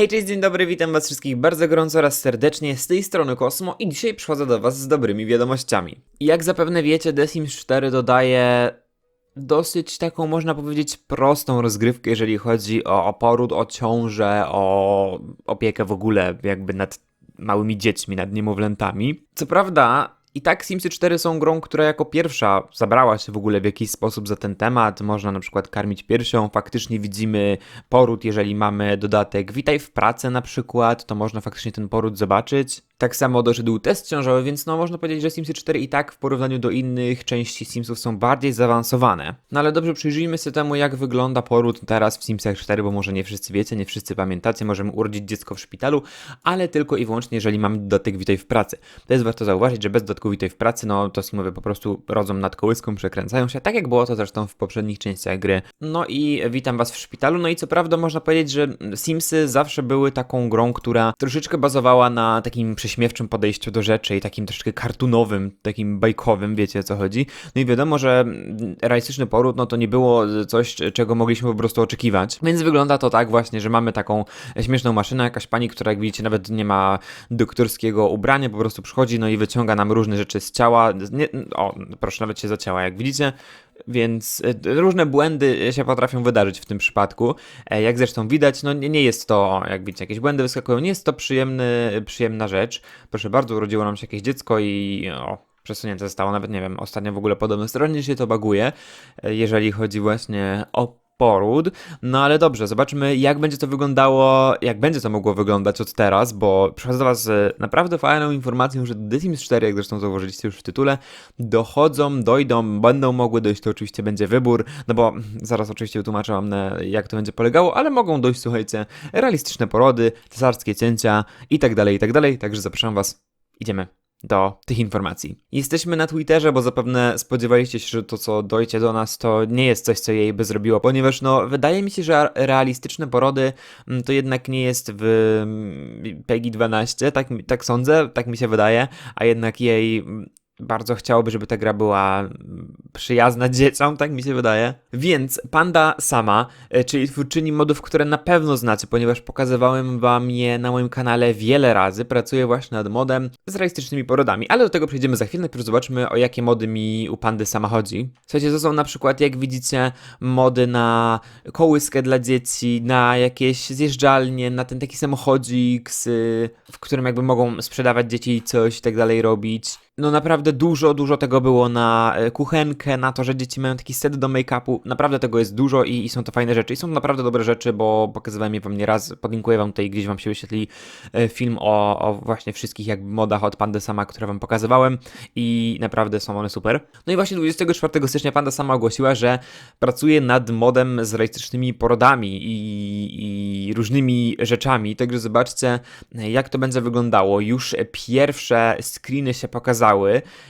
Hej, cześć, dzień dobry, witam was wszystkich bardzo gorąco oraz serdecznie, z tej strony Kosmo i dzisiaj przychodzę do was z dobrymi wiadomościami. Jak zapewne wiecie, The Sims 4 dodaje dosyć taką, można powiedzieć, prostą rozgrywkę, jeżeli chodzi o, o poród, o ciążę, o opiekę w ogóle jakby nad małymi dziećmi, nad niemowlętami. Co prawda, i tak Simsy 4 są grą, która jako pierwsza zabrała się w ogóle w jakiś sposób za ten temat. Można na przykład karmić piersią, faktycznie widzimy poród, jeżeli mamy dodatek Witaj w pracy na przykład, to można faktycznie ten poród zobaczyć. Tak samo doszedł test ciążowy, więc no można powiedzieć, że Simsy 4 i tak w porównaniu do innych części Simsów są bardziej zaawansowane. No ale dobrze, przyjrzyjmy się temu, jak wygląda poród teraz w Simsach 4, bo może nie wszyscy wiecie, nie wszyscy pamiętacie, możemy urodzić dziecko w szpitalu, ale tylko i wyłącznie, jeżeli mamy dodatek Witaj w pracy. To jest warto zauważyć, że bez dodatku Witaj w pracy, no to Simowie po prostu rodzą nad kołyską, przekręcają się, tak jak było to zresztą w poprzednich częściach gry. No i witam was w szpitalu, no i co prawda można powiedzieć, że Simsy zawsze były taką grą, która troszeczkę bazowała na takim prześmiewczym podejściu do rzeczy i takim troszeczkę kartunowym, takim bajkowym, wiecie o co chodzi. No i wiadomo, że realistyczny poród, no to nie było coś, czego mogliśmy po prostu oczekiwać. Więc wygląda to tak właśnie, że mamy taką śmieszną maszynę, jakaś pani, która jak widzicie nawet nie ma doktorskiego ubrania, po prostu przychodzi, no i wyciąga nam różne rzeczy z ciała. Nie, o, proszę, nawet się zacięła, jak widzicie. Więc e, różne błędy się potrafią wydarzyć w tym przypadku. E, Jak zresztą widać, no nie jest to, jak widzicie, jakieś błędy wyskakują, nie jest to przyjemny, przyjemna rzecz. Proszę bardzo, urodziło nam się jakieś dziecko i o, przesunięte zostało, nawet nie wiem, ostatnio w ogóle podobno się to baguje, e, jeżeli chodzi właśnie o poród. No ale dobrze, zobaczmy jak będzie to wyglądało, jak będzie to mogło wyglądać od teraz, bo przychodzę do Was z naprawdę fajną informacją, że The Sims 4, jak zresztą zauważyliście już w tytule, dochodzą, dojdą, będą mogły dojść, to oczywiście będzie wybór, no bo zaraz oczywiście wytłumaczę Wam jak to będzie polegało, ale mogą dojść, słuchajcie, realistyczne porody, cesarskie cięcia i tak dalej, i tak dalej, także zapraszam Was, idziemy do tych informacji. Jesteśmy na Twitterze, bo zapewne spodziewaliście się, że to, co dojdzie do nas, to nie jest coś, co jej by zrobiło, ponieważ no, wydaje mi się, że realistyczne porody mm, to jednak nie jest w mm, PEGI 12, tak, tak sądzę, tak mi się wydaje, a jednak jej mm, bardzo chciałoby, żeby ta gra była mm, przyjazna dzieciom, tak mi się wydaje. Więc Panda sama, e, czyli twórczyni modów, które na pewno znacie, ponieważ pokazywałem wam je na moim kanale wiele razy, pracuje właśnie nad modem z realistycznymi porodami, ale do tego przejdziemy za chwilę, najpierw zobaczmy o jakie mody mi u Pandy sama chodzi. Słuchajcie, to są na przykład, jak widzicie, mody na kołyskę dla dzieci, na jakieś zjeżdżalnie, na ten taki samochodzik, w którym jakby mogą sprzedawać dzieci coś i tak dalej robić. No naprawdę dużo, dużo tego było na e, kuchenkę, na to, że dzieci mają taki set do make-upu. Naprawdę tego jest dużo i, i są to fajne rzeczy. I są to naprawdę dobre rzeczy, bo pokazywałem je wam nieraz. Podlinkuję wam tutaj, gdzieś wam się wyświetli e, film o, o właśnie wszystkich jakby modach od Pandy Sama, które wam pokazywałem i naprawdę są one super. No i właśnie 24 stycznia Panda Sama ogłosiła, że pracuje nad modem z realistycznymi porodami i, i różnymi rzeczami. Także zobaczcie, jak to będzie wyglądało. Już pierwsze screeny się pokazały.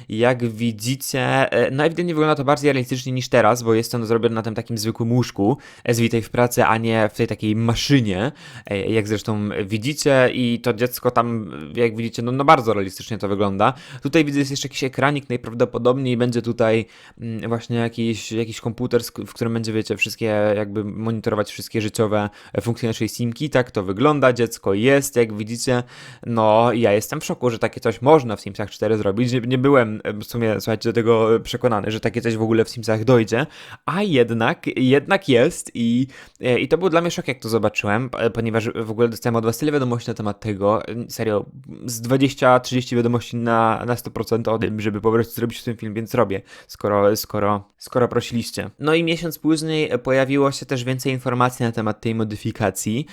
Jak widzicie, e, no ewidentnie wygląda to bardziej realistycznie niż teraz, bo jest to zrobione na tym takim zwykłym łóżku z Witaj w pracy, a nie w tej takiej maszynie, e, jak zresztą widzicie i to dziecko tam, jak widzicie, no, no bardzo realistycznie to wygląda. Tutaj widzę jest jeszcze jakiś ekranik, najprawdopodobniej będzie tutaj mm, właśnie jakiś, jakiś komputer, w którym będzie, wiecie, wszystkie, jakby monitorować wszystkie życiowe e, funkcje naszej simki. Tak to wygląda, dziecko jest, jak widzicie. No, ja jestem w szoku, że takie coś można w Simsach 4 zrobić. Nie, nie byłem w sumie, słuchajcie, do tego e, przekonany, że takie coś w ogóle w Simsach dojdzie, a jednak, jednak jest i, e, i to był dla mnie szok, jak to zobaczyłem, e, ponieważ w ogóle dostałem od was tyle wiadomości na temat tego, serio, z 20-30 wiadomości na, na 100% o tym, żeby po prostu zrobić ten film, więc robię, skoro, skoro, skoro prosiliście. No i miesiąc później pojawiło się też więcej informacji na temat tej modyfikacji.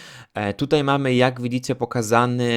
Tutaj mamy, jak widzicie, pokazany,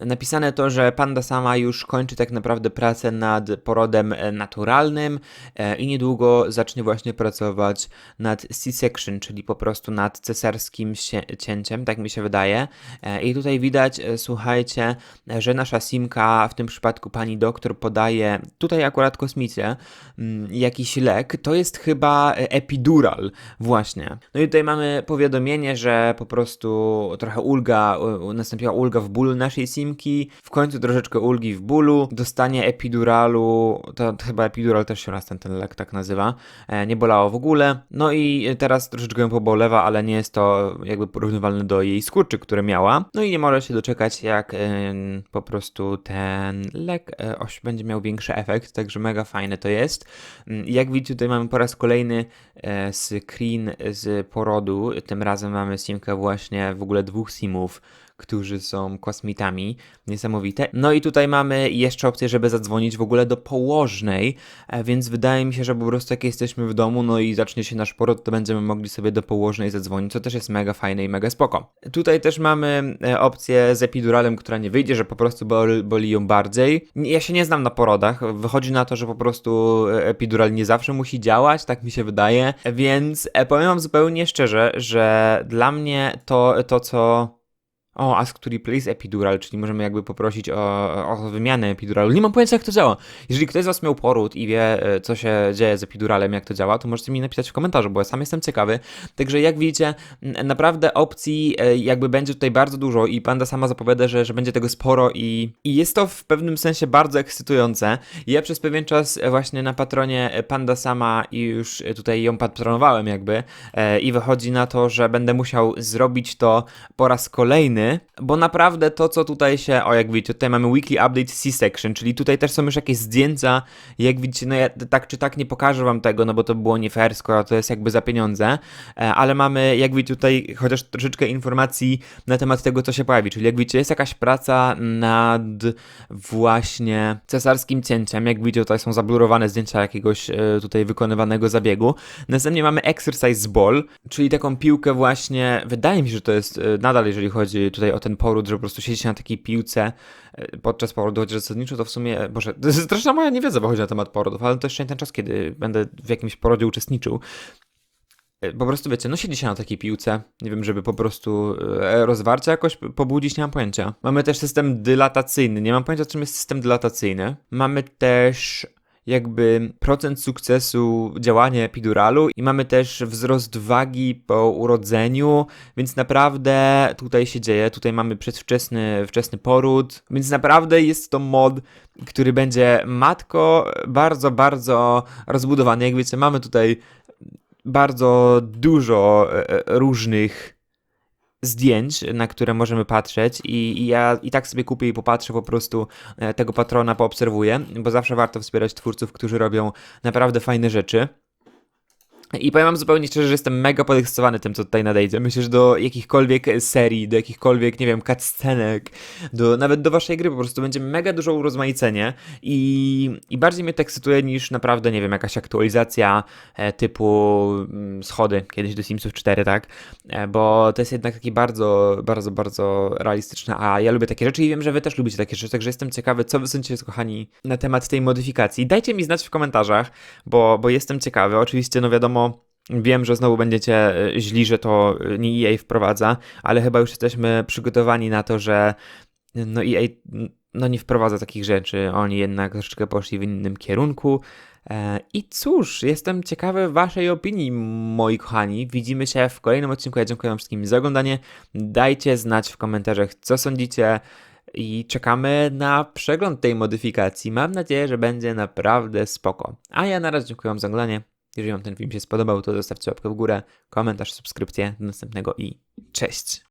napisane to, że Panda sama już kończy tak naprawdę pracę nad porodem e, naturalnym e, i niedługo zacznie właśnie pracować nad C-section, czyli po prostu nad cesarskim cięciem, tak mi się wydaje. E, I tutaj widać, słuchajcie, że nasza Simka, w tym przypadku pani doktor, podaje tutaj akurat kosmicie mm, jakiś lek. To jest chyba epidural, właśnie. No i tutaj mamy powiadomienie, że po prostu trochę ulga, nastąpiła ulga w bólu naszej Simki, w końcu troszeczkę ulgi w bólu, dostanie epiduralu, to chyba epidural też się raz ten, ten lek tak nazywa, e, nie bolało w ogóle. No i teraz troszeczkę ją pobolewa, ale nie jest to jakby porównywalne do jej skurczy, które miała. No i nie może się doczekać, jak po prostu ten lek e, oś będzie miał większy efekt, także mega fajne to jest. Mm, Jak widzicie, tutaj mamy po raz kolejny e, screen z porodu. Tym razem mamy simkę właśnie w ogóle dwóch simów którzy są kosmitami. Niesamowite. No i tutaj mamy jeszcze opcję, żeby zadzwonić w ogóle do położnej, e, więc wydaje mi się, że po prostu jak jesteśmy w domu, no i zacznie się nasz poród, to będziemy mogli sobie do położnej zadzwonić, co też jest mega fajne i mega spoko. Tutaj też mamy e, opcję z epiduralem, która nie wyjdzie, że po prostu boli, boli ją bardziej. Ja się nie znam na porodach, wychodzi na to, że po prostu e, epidural nie zawsze musi działać, tak mi się wydaje, więc powiem wam zupełnie szczerze, że dla mnie to, to co o, ask to replace epidural, czyli możemy jakby poprosić o, o wymianę epiduralu. Nie mam pojęcia, jak to działa. Jeżeli ktoś z Was miał poród i wie, e, co się dzieje z epiduralem, jak to działa, to możecie mi napisać w komentarzu, bo ja sam jestem ciekawy. Także jak widzicie, naprawdę opcji e, jakby będzie tutaj bardzo dużo i Panda sama zapowiada, że, że będzie tego sporo i, i jest to w pewnym sensie bardzo ekscytujące. Ja przez pewien czas e, właśnie na patronie Panda sama i już tutaj ją patronowałem jakby i wychodzi na to, że będę musiał zrobić to po raz kolejny, bo naprawdę to, co tutaj się, o jak widzicie, tutaj mamy weekly update C-section, czyli tutaj też są już jakieś zdjęcia, jak widzicie, no ja tak czy tak nie pokażę wam tego, no bo to było nie fair, skoro to jest jakby za pieniądze, e, ale mamy, jak widzicie, tutaj chociaż troszeczkę informacji na temat tego, co się pojawi, czyli jak widzicie, jest jakaś praca nad właśnie cesarskim cięciem, jak widzicie, tutaj są zablurowane zdjęcia jakiegoś e, tutaj wykonywanego zabiegu, następnie mamy exercise ball, czyli taką piłkę właśnie, wydaje mi się, że to jest e, nadal, jeżeli chodzi tutaj o ten poród, że po prostu siedzieć na takiej piłce e, podczas porodu, chociaż zasadniczo to w sumie, boże, to jest straszna moja niewiedza, bo chodzi na temat porodów, ale to jeszcze nie ten czas, kiedy będę w jakimś porodzie uczestniczył. E, Po prostu wiecie, no siedzi się na takiej piłce, nie wiem, żeby po prostu e, rozwarcie jakoś pobudzić, nie mam pojęcia. Mamy też system dylatacyjny, nie mam pojęcia czym jest system dylatacyjny. Mamy też jakby procent sukcesu działania epiduralu i mamy też wzrost wagi po urodzeniu, więc naprawdę tutaj się dzieje. Tutaj mamy przedwczesny wczesny poród, więc naprawdę jest to mod, który będzie matko bardzo, bardzo rozbudowany. Jak wiecie, mamy tutaj bardzo dużo e, e, różnych zdjęć, na które możemy patrzeć i, i ja i tak sobie kupię i popatrzę po prostu e, tego patrona, poobserwuję, bo zawsze warto wspierać twórców, którzy robią naprawdę fajne rzeczy. I powiem wam zupełnie szczerze, że jestem mega podekscytowany tym, co tutaj nadejdzie. Myślę, że do jakichkolwiek serii, do jakichkolwiek, nie wiem, cutscenek, do, nawet do waszej gry po prostu będzie mega dużo urozmaicenie i, i bardziej mnie to ekscytuje niż naprawdę, nie wiem, jakaś aktualizacja e, typu mm, schody kiedyś do Simsów 4, tak? E, bo to jest jednak taki bardzo, bardzo, bardzo realistyczne, a ja lubię takie rzeczy i wiem, że wy też lubicie takie rzeczy, także jestem ciekawy, co wy sądzicie, kochani, na temat tej modyfikacji. Dajcie mi znać w komentarzach, bo, bo jestem ciekawy. Oczywiście, no wiadomo, Wiem, że znowu będziecie e, źli, że to e, nie EA wprowadza, ale chyba już jesteśmy przygotowani na to, że no EA no nie wprowadza takich rzeczy. Oni jednak troszeczkę poszli w innym kierunku. E, I cóż, jestem ciekawy waszej opinii, moi kochani. Widzimy się w kolejnym odcinku. Ja dziękuję wam wszystkim za oglądanie. Dajcie znać w komentarzach, co sądzicie. I czekamy na przegląd tej modyfikacji. Mam nadzieję, że będzie naprawdę spoko. A ja na razie dziękuję wam za oglądanie. Jeżeli wam ten film się spodobał, to zostawcie łapkę w górę, komentarz, subskrypcję. Do następnego i cześć!